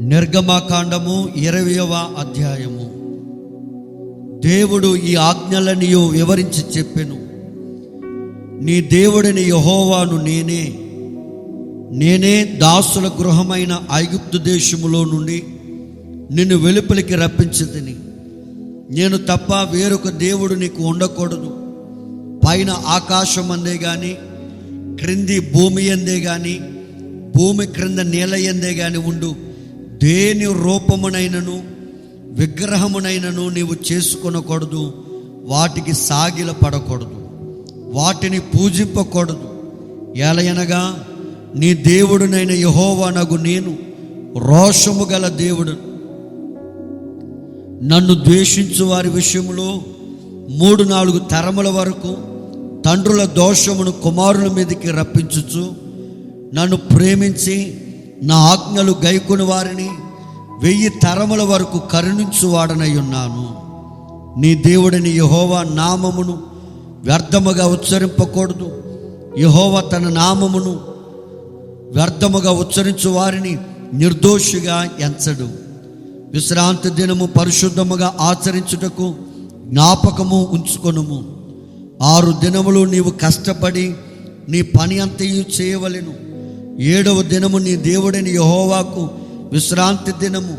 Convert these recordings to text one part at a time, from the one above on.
నిర్గమాకాండము ఇరవయవ అధ్యాయము. దేవుడు ఈ ఆజ్ఞలనియు వివరించి చెప్పెను. నీ దేవుడిని యహోవాను నేనే. నేనే దాసుల గృహమైన ఐగుప్తు దేశములో నుండి నిన్ను వెలుపలికి రప్పించదని నేను తప్ప వేరొక దేవుడు నీకు ఉండకూడదు. పైన ఆకాశం అందే కానీ క్రింది భూమి అందే కానీ భూమి క్రింద నేల ఎందే కానీ ఉండు. దేని రూపమునైనను విగ్రహమునైనను నీవు చేసుకొనకూడదు వాటికి సాగిల పడకూడదు వాటిని పూజింపకూడదు. ఎలయనగా నీ దేవుడునైన యహోవానగు నేను రోషము గల దేవుడు. నన్ను ద్వేషించు వారి విషయంలో మూడు నాలుగు తరముల వరకు తండ్రుల దోషమును కుమారుల మీదకి రప్పించుచు నన్ను ప్రేమించి నా ఆజ్ఞలు గైకొని వారిని వెయ్యి తరముల వరకు కరుణించువాడనై ఉన్నాను. నీ దేవుడిని యహోవా నామమును వ్యర్థముగా ఉచ్చరింపకూడదు. యహోవ తన నామమును వ్యర్థముగా ఉచ్చరించు వారిని నిర్దోషిగా ఎంచడు. విశ్రాంతి దినము పరిశుద్ధముగా ఆచరించుటకు జ్ఞాపకము ఉంచుకొనుము. ఆరు దినములు నీవు కష్టపడి నీ పని అంతయు చేయవలెను. ఏడవ దినము నీ దేవుడైన యహోవాకు విశ్రాంతి దినము.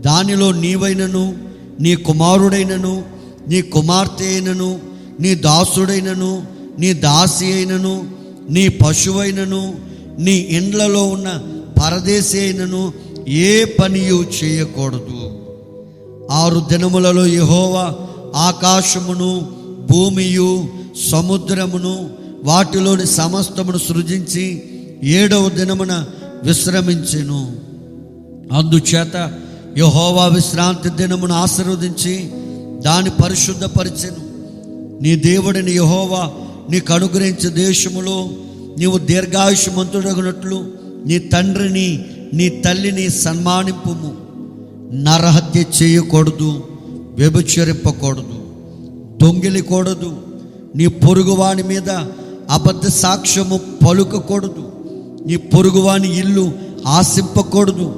దానిలో నీవైనను నీ కుమారుడైనను నీ కుమార్తె అయినను నీ దాసుడైనను నీ దాసి అయినను నీ పశువైనను నీ ఇండ్లలో ఉన్న పరదేశి అయినను ఏ పనియు చేయకూడదు. ఆరు దినములలో యహోవా ఆకాశమును భూమియు సముద్రమును వాటిలోని సమస్తమును సృజించి ఏడవ దినమున విశ్రమించెను. అందుచేత యహోవా విశ్రాంతి దినమును ఆశీర్వదించి దాని పరిశుద్ధపరిచెను. నీ దేవుడిని యహోవా నీకు అనుగ్రహించే దేశములో నీవు దీర్ఘాయుషమంతుడగినట్లు నీ తండ్రిని నీ తల్లిని సన్మానింపుము. నరహత్య చేయకూడదు వ్యభిచరింపకూడదు దొంగిలికూడదు నీ పొరుగువాని మీద అబద్ధ సాక్ష్యము పలుకకూడదు. నీ పొరుగువాని ఇల్లు ఆశింపకూడదు.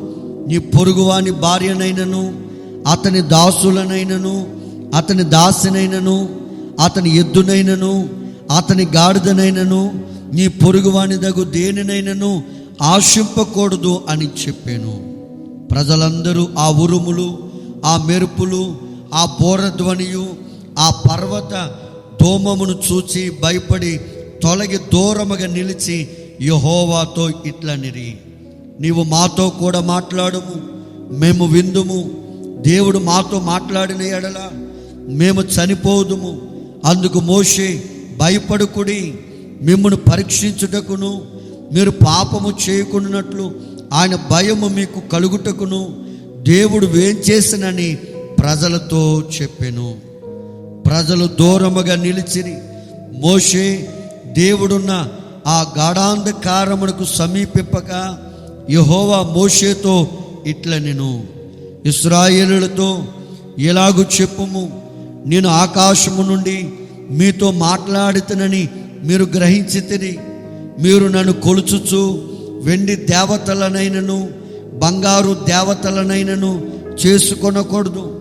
నీ పొరుగువాని భార్యనైనను అతని దాసులనైనను అతని దాసినైనను అతని ఎద్దునైనను అతని గాడిదనైనను నీ పొరుగువాని దగు దేనినైనను ఆశింపకూడదు అని చెప్పాను. ప్రజలందరూ ఆ ఉరుములు ఆ మెరుపులు ఆ బోరధ్వనియు ఆ పర్వత దోమమును చూచి భయపడి తొలగి దూరముగా నిలిచి యహోవాతో ఇట్లనిరి నీవు మాతో కూడా మాట్లాడుము మేము విందుము. దేవుడు మాతో మాట్లాడిన ఎడల మేము చనిపోదుము. అందుకు మోషే భయపడుకుడి మిమ్మను పరీక్షించుటకును మీరు పాపము చేయకున్నట్లు ఆయన భయము మీకు కలుగుటకును. దేవుడు వేం చేసినని ప్రజలతో చెప్పెను. ప్రజలు దూరముగా నిలిచిరి. మోషే దేవుడున్న ఆ గాఢాంధకారమునకు సమీపింపక యహోవా మోషేతో ఇట్ల నేను ఇస్రాయేలులతో ఎలాగు చెప్పుము. నేను ఆకాశము నుండి మీతో మాట్లాడుతునని మీరు గ్రహించితిరి. మీరు నన్ను కొలుచుచు వెండి దేవతలనైనను బంగారు దేవతలనైనను చేసుకొనకూడదు.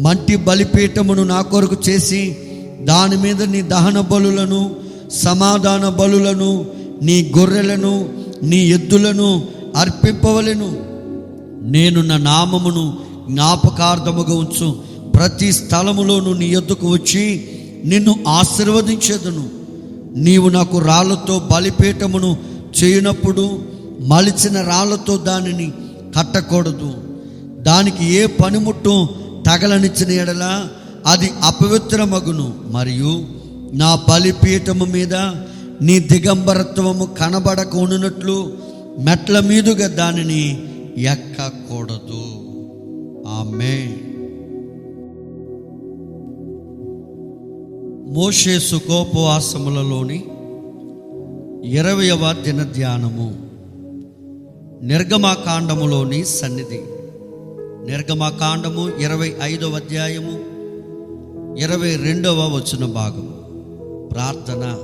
మంటి బలిపీఠమును నా కొరకు చేసి దాని మీద నీ దహన బలులను సమాధాన బలులను నీ గొర్రెలను నీ ఎద్దులను అర్పింపవలను. నేను నా నామమును జ్ఞాపకార్థముగా ఉంచు. ప్రతి స్థలములోను నీ ఎద్దుకు వచ్చి నిన్ను ఆశీర్వదించేదను. నీవు నాకు రాళ్ళతో బలిపీఠమును చేయనప్పుడు మలిచిన రాళ్ళతో దానిని కట్టకూడదు. దానికి ఏ పనిముట్టు తగలనిచ్చిన ఎడల అది అపవిత్రమగును. మరియు నా బలిపీఠము మీద నీ దిగంబరత్వము కనబడక ఉండునట్లు మెట్ల మీదుగా దానిని ఎక్కకూడదు. ఆమె మోషే సుఖోపవాసములలోని ఇరవయవ దిన ధ్యానము నిర్గమాకాండములోని సన్నిధి. నిర్గమాకాండము ఇరవై ఐదవ అధ్యాయము ఇరవై రెండవ వచన భాగం ప్రార్థన.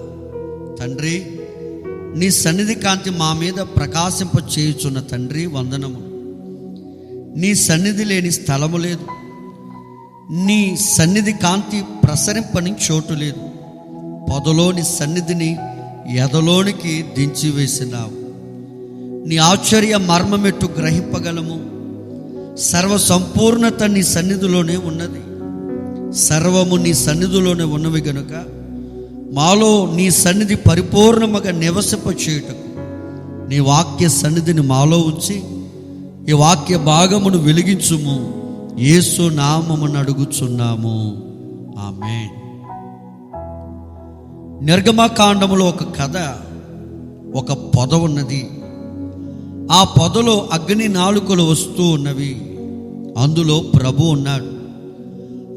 తండ్రి నీ సన్నిధి కాంతి మా మీద ప్రకాశింప చేయుచున్న తండ్రి వందనము. నీ సన్నిధి లేని స్థలము లేదు. నీ సన్నిధి కాంతి ప్రసరింపని చోటు లేదు. పొదలోని సన్నిధిని ఎదలోనికి దించివేసినావు. నీ ఆశ్చర్య మర్మమెట్టు గ్రహింపగలము. సర్వ సంపూర్ణత నీ సన్నిధిలోనే ఉన్నది. సర్వము నీ సన్నిధిలోనే ఉన్నవి గనుక మాలో నీ సన్నిధి పరిపూర్ణముగా నివసింప చేయుటకు నీ వాక్య సన్నిధిని మాలో ఉంచి ఈ వాక్య భాగమును వెలిగించుము. యేసు నామమును అడుగుచున్నాము. ఆమె నిర్గమకాండములో ఒక కథ ఒక పొద ఉన్నది. ఆ పొదలో అగ్ని నాలుకలు వస్తూ ఉన్నవి. అందులో ప్రభు ఉన్నాడు.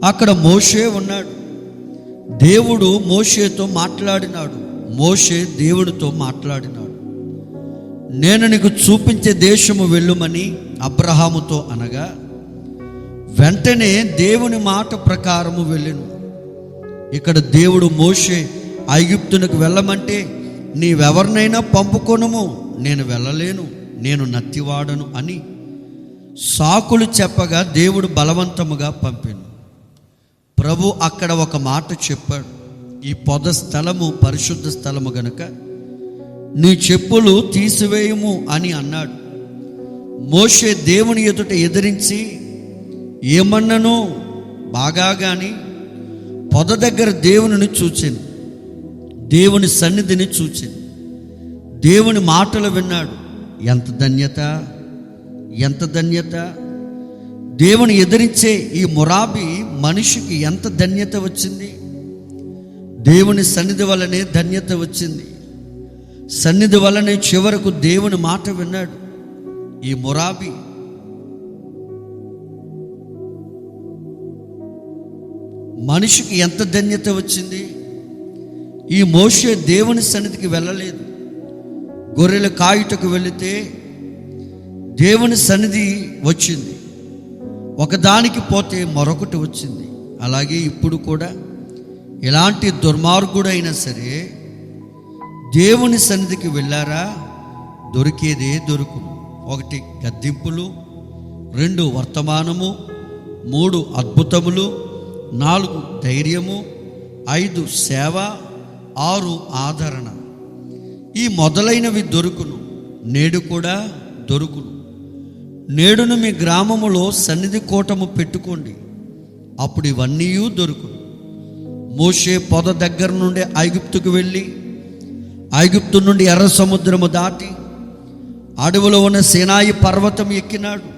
అక్కడ మోషే ఉన్నాడు. దేవుడు మోషేతో మాట్లాడినాడు. మోషే దేవుడితో మాట్లాడినాడు. నేను నీకు చూపించే దేశము వెళ్ళుమని అబ్రహాముతో అనగా వెంటనే దేవుని మాట ప్రకారము వెళ్ళెను. ఇక్కడ దేవుడు మోషే ఐగుప్తునికి వెళ్ళమంటే నీవెవరినైనా పంపుకొనుము నేను వెళ్ళలేను నేను నత్తివాడను అని సాకులు చెప్పగా దేవుడు బలవంతముగా పంపాను. ప్రభు అక్కడ ఒక మాట చెప్పాడు. ఈ పొద స్థలము పరిశుద్ధ స్థలము గనుక నీ చెప్పులు తీసివేయము అని అన్నాడు. మోషే దేవుని ఎదుట ఎదిరించి ఏమన్నను? బాగా గాని పొద దగ్గర దేవునిని చూచింది దేవుని సన్నిధిని చూచింది దేవుని మాటలు విన్నాడు. ఎంత ధన్యత? ఎంత ధన్యత? దేవుని ఎదిరించే ఈ మురాబి మనిషికి ఎంత ధన్యత వచ్చింది? దేవుని సన్నిధి వల్లనే ధన్యత వచ్చింది. సన్నిధి వల్లనే చివరకు దేవుని మాట విన్నాడు. ఈ మురాబి మనిషికి ఎంత ధన్యత వచ్చింది? ఈ మోషే దేవుని సన్నిధికి వెళ్ళలేదు. గొర్రెల కాయుటకు వెళితే దేవుని సన్నిధి వచ్చింది. ఒకదానికి పోతే మరొకటి వచ్చింది. అలాగే ఇప్పుడు కూడా ఎలాంటి దుర్మార్గుడైనా సరే దేవుని సన్నిధికి వెళ్ళారా? దొరికేదే దొరుకును. ఒకటి గద్దింపులు రెండు వర్తమానము మూడు అద్భుతములు నాలుగు ధైర్యము ఐదు సేవ ఆరు ఆదరణ. ఈ మొదలైనవి దొరుకును. నేడు కూడా దొరుకును. నేడును మీ గ్రామములో సన్నిధి కోటము పెట్టుకోండి. అప్పుడు ఇవన్నీ దొరుకు మోషే పొద దగ్గర నుండి ఐగుప్తుకు వెళ్ళి ఐగుప్తు నుండి ఎర్ర సముద్రము దాటి అడవిలో ఉన్న సేనాయి పర్వతం ఎక్కినాడు.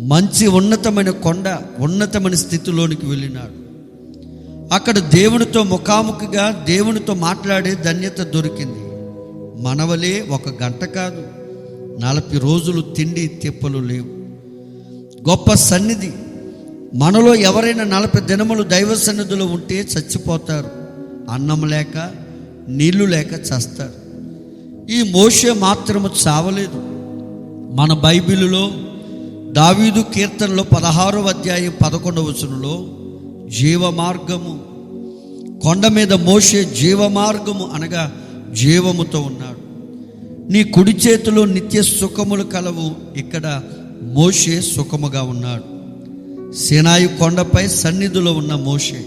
మంచి ఉన్నతమైన కొండ ఉన్నతమైన స్థితిలోనికి వెళ్ళినాడు. అక్కడ దేవునితో ముఖాముఖిగా దేవునితో మాట్లాడే ధన్యత దొరికింది. మనవలే ఒక గంట కాదు. నలభై రోజులు తిండి తిప్పలు లేవు. గొప్ప సన్నిధి. మనలో ఎవరైనా నలభై దినములు దైవ సన్నిధిలో ఉంటే చచ్చిపోతారు. అన్నం లేక నీళ్ళు లేక చస్తారు. ఈ మోషే మాత్రము చావలేదు. మన బైబిలులో దావీదు కీర్తనలో పదహారో అధ్యాయం పదకొండవ వచనంలో జీవ మార్గము కొండ మీద మోసే జీవ మార్గము అనగా జీవముతో ఉన్నాడు నీ కుడి చేతిలో నిత్య సుఖములు కలవు. ఇక్కడ మోషే సుఖముగా ఉన్నాడు. సేనాయి కొండపై సన్నిధిలో ఉన్న మోషే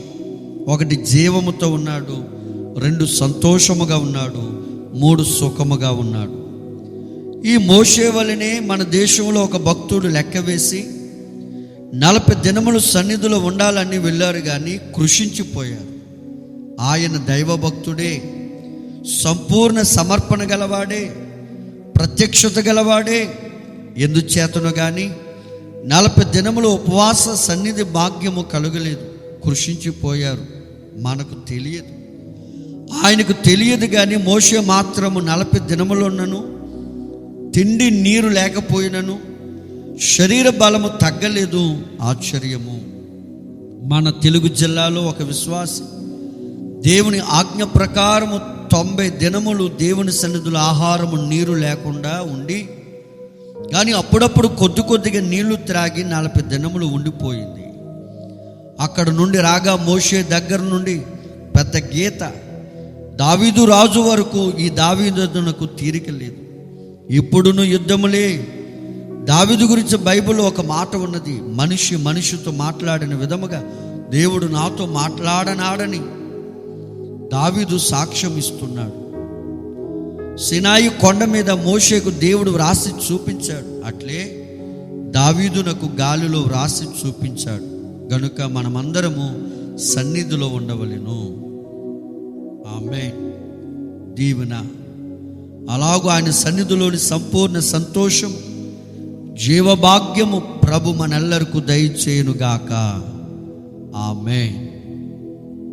ఒకటి జీవముతో ఉన్నాడు రెండు సంతోషముగా ఉన్నాడు మూడు సుఖముగా ఉన్నాడు. ఈ మోషే వలనే మన దేశంలో ఒక భక్తుడు లెక్క వేసి నలభై దినములు సన్నిధిలో ఉండాలని వెళ్ళారు కానీ కృషించిపోయారు. ఆయన దైవభక్తుడే సంపూర్ణ సమర్పణ గలవాడే ప్రత్యక్షత గలవాడే. ఎందుచేతను కానీ నలభై దినములు ఉపవాస సన్నిధి భాగ్యము కలుగలేదు. కృషించిపోయారు. మనకు తెలియదు. ఆయనకు తెలియదు కానీ మోసే మాత్రము నలభై దినములున్నను. తిండి నీరు లేకపోయినను. శరీర బలము తగ్గలేదు. ఆశ్చర్యము. మన తెలుగు జిల్లాలో ఒక విశ్వాసి దేవుని ఆజ్ఞ ప్రకారము తొంభై దినములు దేవుని సన్నిధుల ఆహారము నీరు లేకుండా ఉండి కానీ అప్పుడప్పుడు కొద్ది కొద్దిగా నీళ్ళు త్రాగి నలభై దినములు ఉండిపోయింది. అక్కడ నుండి రాగా మోషే దగ్గర నుండి పెద్ద గీత దావీదు రాజు వరకు ఈ దావీదునకు తీరిక లేదు. ఇప్పుడును యుద్ధములే దావిదు గురించి బైబిల్ ఒక మాట ఉన్నది మనిషి మనిషితో మాట్లాడిన విధముగా దేవుడు నాతో మాట్లాడనాడని. దావీదు సాక్ష్యం ఇస్తున్నాడు. సినాయి కొండ మీద మోషేకు దేవుడు వ్రాసి చూపించాడు. అట్లే దావీదునకు గాలిలో వ్రాసి చూపించాడు. గనుక మనమందరము సన్నిధిలో ఉండవలెను. ఆమె దీవెన. అలాగూ ఆయన సన్నిధిలోని సంపూర్ణ సంతోషం జీవభాగ్యము ప్రభు మనెల్లరకు దయచేయునుగాక. ఆమె